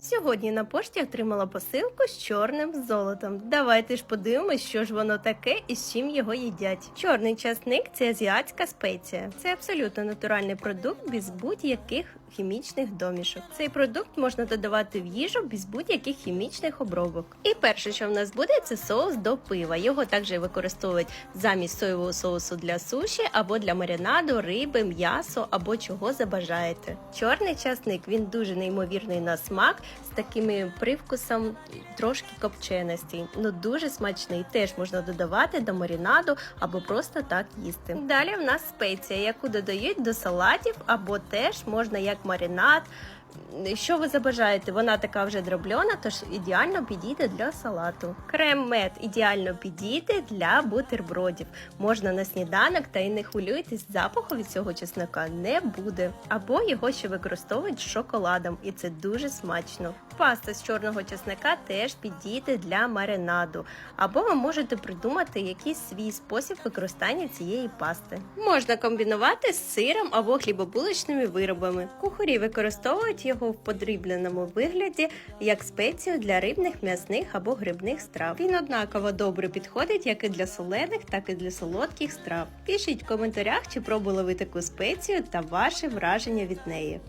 Сьогодні на пошті отримала посилку з чорним золотом. Давайте ж подивимось, що ж воно таке і з чим його їдять. Чорний часник це азіатська спеція. Це абсолютно натуральний продукт без будь-яких хімічних домішок. Цей продукт можна додавати в їжу без будь-яких хімічних обробок. І перше, що в нас буде, це соус до пива. Його також використовують замість соєвого соусу для суші або для маринаду, риби, м'ясо або чого забажаєте. Чорний часник він дуже неймовірний на смак з таким привкусом трошки копченості. Ну дуже смачний. Теж можна додавати до маринаду або просто так їсти. Далі в нас спеція, яку додають до салатів, або теж можна як маринад. Що ви забажаєте? Вона така вже дробльона, тож ідеально підійде для салату. Крем-мед ідеально підійде для бутербродів. Можна на сніданок та й не хвилюйтесь, запаху від цього чеснока не буде. Або його ще використовують з шоколадом, і це дуже смачно. Паста з чорного чесника теж підійде для маринаду. Або ви можете придумати якийсь свій спосіб використання цієї пасти. Можна комбінувати з сиром або хлібобулочними виробами. Кухарі використовують його в подрібленому вигляді як спецію для рибних, м'ясних або грибних страв. Він однаково добре підходить як і для солених, так і для солодких страв. Пишіть в коментарях, чи пробували ви таку спецію та ваші враження від неї.